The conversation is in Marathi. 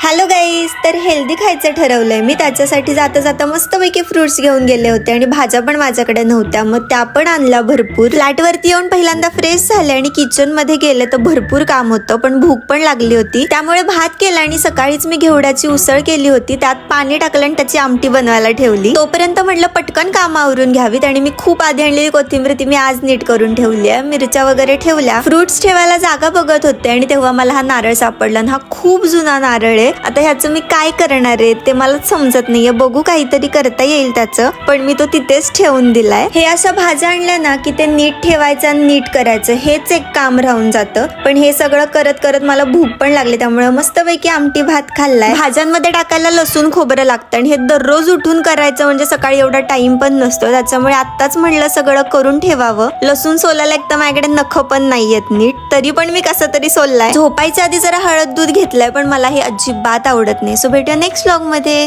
हॅलो गाईज तर हेल्दी खायचं ठरवलंय. मी त्याच्यासाठी जाता जाता मस्तपैकी फ्रुट्स घेऊन गेले होते आणि भाज्या पण माझ्याकडे नव्हत्या. मग त्या पण आणल्या भरपूर. फ्लॅटवरती येऊन पहिल्यांदा फ्रेश झाले आणि किचनमध्ये गेले तर भरपूर काम होतं पण भूक पण लागली होती. त्यामुळे भात केला आणि सकाळीच मी घेवड्याची उसळ केली होती. त्यात पाणी टाकलं आणि त्याची आमटी बनवायला ठेवली. तोपर्यंत म्हटलं पटकन काम आवरून घ्यावीत. आणि मी खूप आधी आणलेली कोथिंबीर ती मी आज नीट करून ठेवली आहे. मिरच्या वगैरे ठेवल्या. फ्रुट्स ठेवायला जागा बघत होते आणि तेव्हा मला हा नारळ सापडला आणि हा खूप जुना नारळ आहे. आता ह्याचं मी काय करणार आहे ते मला समजत नाहीये. बघू काहीतरी करता येईल त्याचं. पण मी तो तिथेच ठेवून दिलाय. हे असं भाज्या आणल्या ना की ते नीट ठेवायचं आणि नीट करायचं. हेच एक काम राहून जातं. पण हे सगळं करत करत मला भूक पण लागली. त्यामुळे मस्तपैकी आमटी भात खाल्लाय. भाज्यांमध्ये टाकायला लसूण खोबरं लागतं आणि हे दररोज उठून करायचं म्हणजे सकाळी एवढा टाइम पण नसतो. त्याच्यामुळे आत्ताच म्हणलं सगळं करून ठेवावं. लसूण सोलायला एक तर माझ्याकडे नख पण नाहीयेत नीट. तरी पण मी कसं तरी सोललाय. झोपायच्या आधी जरा हळद दूध घेतलंय पण मला हे अजिबात आवडत नाही. सो भेटूया नेक्स्ट व्लॉगमध्ये